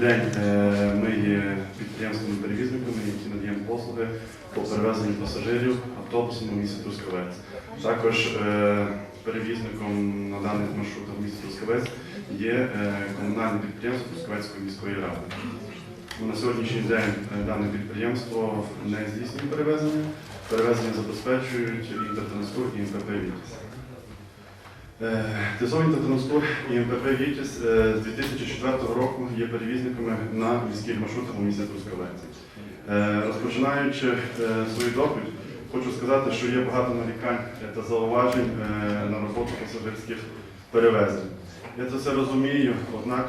день е, ми є підприємствами-перевізниками, які надаємо послуги по перевезенню пасажирів автобусами в місті Трускавець. Також е, перевізником на даних маршрутах в місті Трускавець є е, комунальне підприємство Трускавецької міської ради. На сьогоднішній день дане підприємство не здійснює перевезення. Перевезення забезпечують Інтертранспор і МПП «Вітязь». Е, ТЗО «Інтертранспор» і МПП «Вітязь» е, з 2004 року є перевізниками на міських маршрутах у місті Трускавець. Е, Розпочинаючи свою доповідь, хочу сказати, що є багато нарікань та зауважень на роботу пасажирських перевезень. Я це все розумію, однак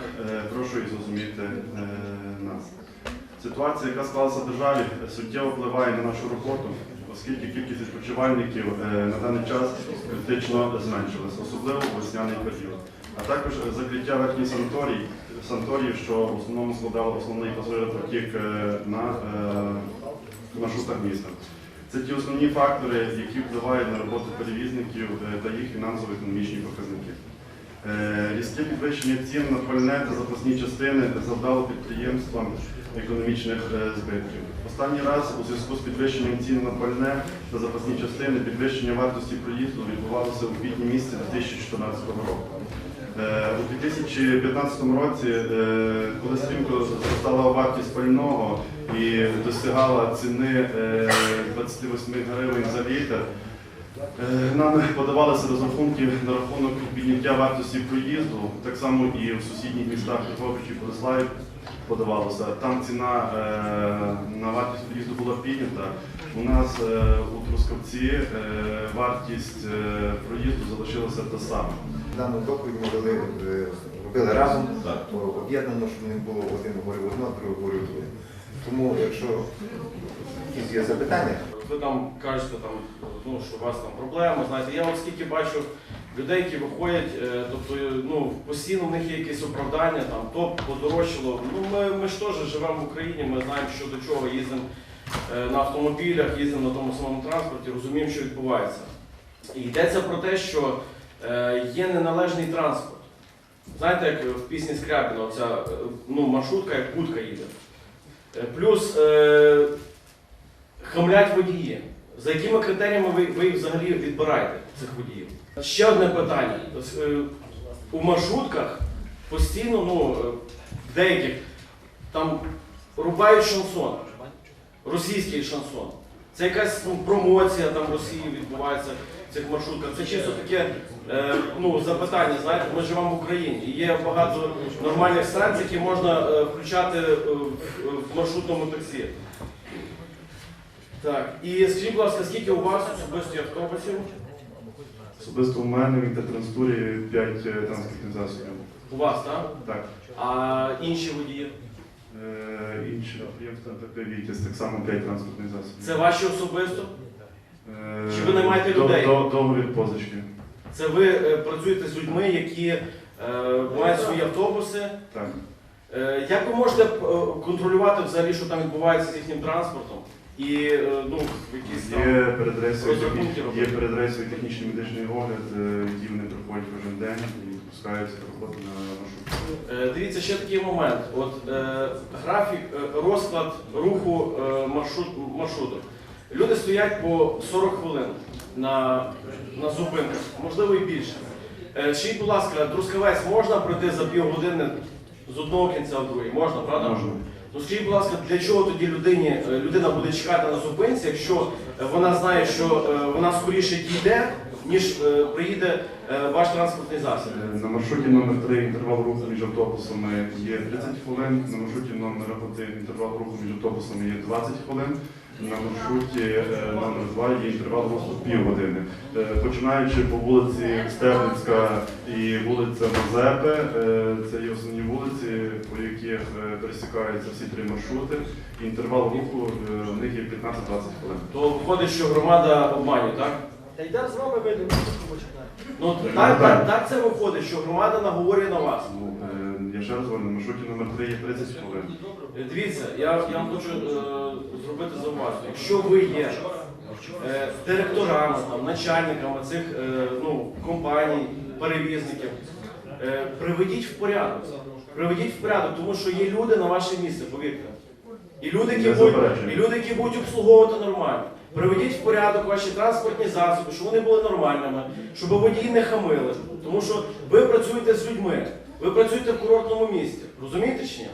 прошу і зрозуміти нас. Ситуація, яка склалася в державі, суттєво впливає на нашу роботу, оскільки кількість відпочивальників е, на даний час критично зменшилася, особливо у весняний період. А також е, закриття верхніх санаторій, санаторіїв, що в основному складало основний пасажиропотік е, на маршрутах міста. Це ті основні фактори, які впливають на роботу перевізників та їх фінансово-економічні показники. Е, Різке підвищення цін на пальне та запасні частини завдало підприємствам економічних е, збитків. Останній раз у зв'язку з підвищенням цін на пальне та запасні частини підвищення вартості проїзду відбувалося у квітні місяці 2014 року. Е, У 2015 році, коли стрімко зростала вартість пального і досягала ціни е, 28 гривень за літр, Нам подавалися розрахунки на рахунок підняття вартості проїзду, так само і в сусідніх містах Петровичі Бориславі подавалося. Там ціна е, на вартість проїзду була піднята. У нас е, у Трускавці е, вартість е, проїзду залишилася та сама. Дану доповідь ми е, робили разом, об'єднано, щоб не було один говорив одно, другий говорив друге. Тому, якщо якісь є запитання, Ви там кажете, там, ну, що у вас там проблеми, знаєте, я от скільки бачу людей, які виходять, е, тобто ну, постійно в них є якесь оправдання, там, то подорожчало. Ну, ми, ми ж теж живемо в Україні, ми знаємо, що до чого їздимо е, на автомобілях, їздимо на тому самому транспорті, розуміємо, що відбувається. І йдеться про те, що е, є неналежний транспорт. Знаєте, як в пісні Скрябіна, оця ну, маршрутка, як путка їде. Е, Плюс е, хамлять водії. За якими критеріями ви, ви взагалі відбираєте, цих водіїв? Ще одне питання. Е, У маршрутках постійно, ну, е, деяких там рубають шансон, російський шансон. Це якась ну, промоція там Росії відбувається в цих маршрутках. Це чисто таке е, ну, запитання, знаєте, ми живемо в Україні. І є багато нормальних станцій, які можна е, включати е, в, маршрутному таксі. Так, і скажіть, будь ласка, скільки у вас особисто є автобусів? Особисто у мене в інтертранспорті 5 транспортних засобів. У вас, так? Так. А інші водії? Е, Інші підприємства МПП «Вітязь» так само 5 транспортних засобів. Це ваші особисто? Е, Чи ви наймаєте маєте людей? до- Договір позички. Це ви е, працюєте з людьми, які мають свої автобуси. Так. Як ви можете контролювати взагалі, що там відбувається з їхнім транспортом? І е, ну, якісь там. Є розрахунки робити. є передрейсовий технічний медичний огляд, е, який вони проходять кожен день і пускаються роботи на маршрут. Е, Дивіться, ще такий момент. От е, графік, е, розклад руху е, маршрут, маршруту. Люди стоять по 40 хвилин на, на зупинках, можливо і більше. Е, Скажіть, будь ласка, Трускавець можна пройти за півгодини з одного кінця в другий? Можна, правда? Можна. Ну скажіть, будь ласка, для чого тоді людині, е, людина буде чекати на зупинці, якщо е, вона знає, що е, вона скоріше дійде, ніж приїде ваш транспортний засіб? На маршруті номер 3 інтервал руху між автобусами є 30 хвилин, на маршруті номер 1 інтервал руху між автобусами є 20 хвилин, на маршруті е, номер 2 є інтервал руху півгодини. Е, Починаючи по вулиці Стебницька і вулиця Мазепи, е, це є основні вулиці, по яких пересікаються всі три маршрути. Інтервал руху в них є 15-20 хвилин. То виходить, що громада обманює, так? Та йдемо з вами вийдемо, починаємо. Ну Так, так, так. так, так це виходить, що громада наговорює на вас. Ну, е, Я ще раз говорю, на маршруті номер 3 є 30 хвилин. Е, Дивіться, я, я вам хочу е, зробити зауваження. Якщо ви є е, директорами, там, начальниками цих е, ну, компаній, перевізників, Е, Приведіть в порядок. Приведіть в порядок, тому що є люди на ваше місце, повірте. І люди, які Не будуть, заперечую. і люди, які будуть обслуговувати нормально. Приведіть в порядок ваші транспортні засоби, щоб вони були нормальними, щоб водії не хамили. Тому що ви працюєте з людьми, ви працюєте в курортному місті. Розумієте чи ні?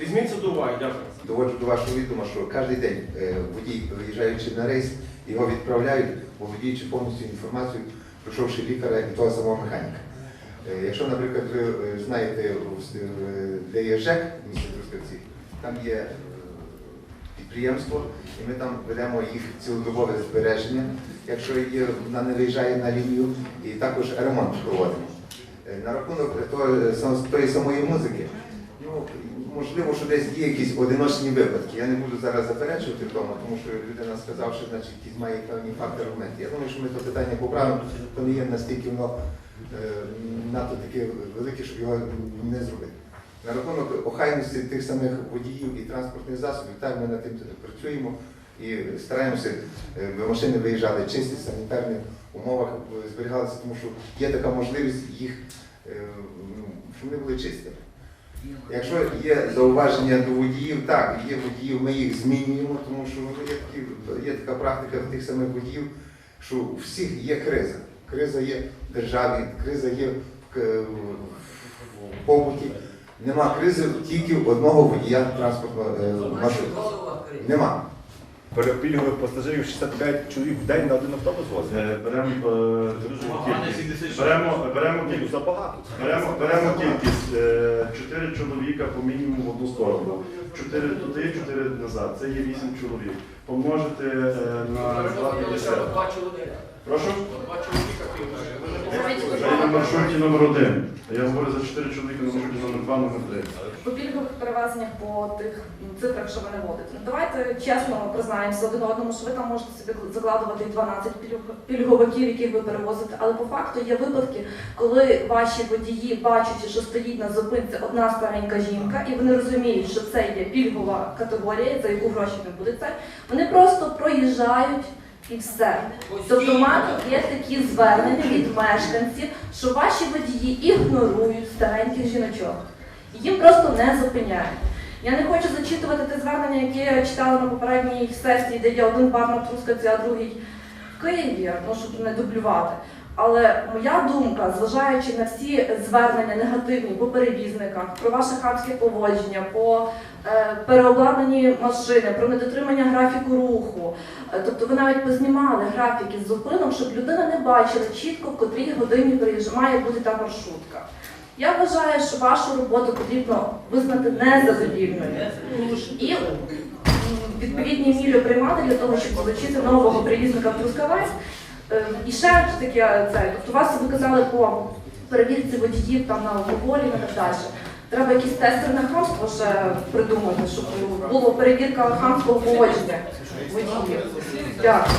Візьміть це до уваги, дякую. Доводжу до вашого відома, що кожен день е, водій, виїжджаючи на рейс, його відправляють, володіючи повністю інформацією, пройшовши лікаря і того самого механіка. Е, Якщо, наприклад, ви е, знаєте, де є ЖЕК в місті Трускавці, там є підприємство, і ми там ведемо їх цілодобове збереження, якщо вона не виїжджає на лінію, і також ремонт проводимо. Е, На рахунок того, тої самої музики, ну, можливо, що десь є якісь одиночні випадки. Я не буду зараз заперечувати в тому, тому що людина сказав, що значить, якісь має певні фактори аргументи. Я думаю, що ми це питання поправимо, то не є настільки воно е, надто таке велике, щоб його не зробити. На рахунок охайності тих самих водіїв і транспортних засобів, так ми над тим працюємо і стараємося, е, машини виїжджали чисті, в санітарних умовах е, зберігалися, тому що є така можливість їх, е, ну, щоб вони були чисті. Якщо є зауваження до водіїв, так, є водіїв, ми їх змінюємо, тому що є, такі, є така практика в тих самих водіїв, що у всіх є криза. Криза є в державі, криза є в, побуті. Нема кризи тільки в одного водія транспортного маршруту. Нема. Пільгових пасажирів 65 чоловік в день на один автобус возить. Е, Беремо е, таку кількість. Беремо, беремо Ну, кількість. забагато. Беремо, беремо кількість. Е, Чотири чоловіка по мінімуму в одну сторону. Чотири туди, чотири назад. Це є вісім чоловік. Помножити е, на 2,50. Прошу? Є на маршруті номер один. Я говорю за чотири чоловіка на маршруті номер два, номер три. По пільгових перевезеннях по тих цифрах, що ви наводите. Ну давайте чесно признаємося один одному, що ви там можете собі закладувати і 12 пільг- пільговиків, яких ви перевозите. Але по факту є випадки, коли ваші водії, бачачи, що стоїть на зупинці одна старенька жінка, і вони розуміють, що це є пільгова категорія, за яку гроші не буде це, вони просто проїжджають. І все. Тобто мати є такі звернення від мешканців, що ваші водії ігнорують стареньких жіночок. Їм просто не зупиняють. Я не хочу зачитувати те звернення, яке я читала на попередній сесії, де є один бар на Трускавці, а другий в Києві, ну щоб не дублювати. Але моя думка, зважаючи на всі звернення негативні по перевізниках, про ваше хамське поводження, по е, переобладнані машини, про недотримання графіку руху, е, тобто ви навіть познімали графіки з зупинок, щоб людина не бачила чітко, в котрій годині має бути та маршрутка. Я вважаю, що вашу роботу потрібно визнати незадовільною і відповідні міри приймати для того, щоб залучити нового перевізника в Трускавець. Е, І ще таке це, тобто вас ви казали по перевірці водіїв там на алкоголі і так далі. Треба якісь тести на хамство ще придумати, щоб була перевірка хамського поводження водіїв. Дякую.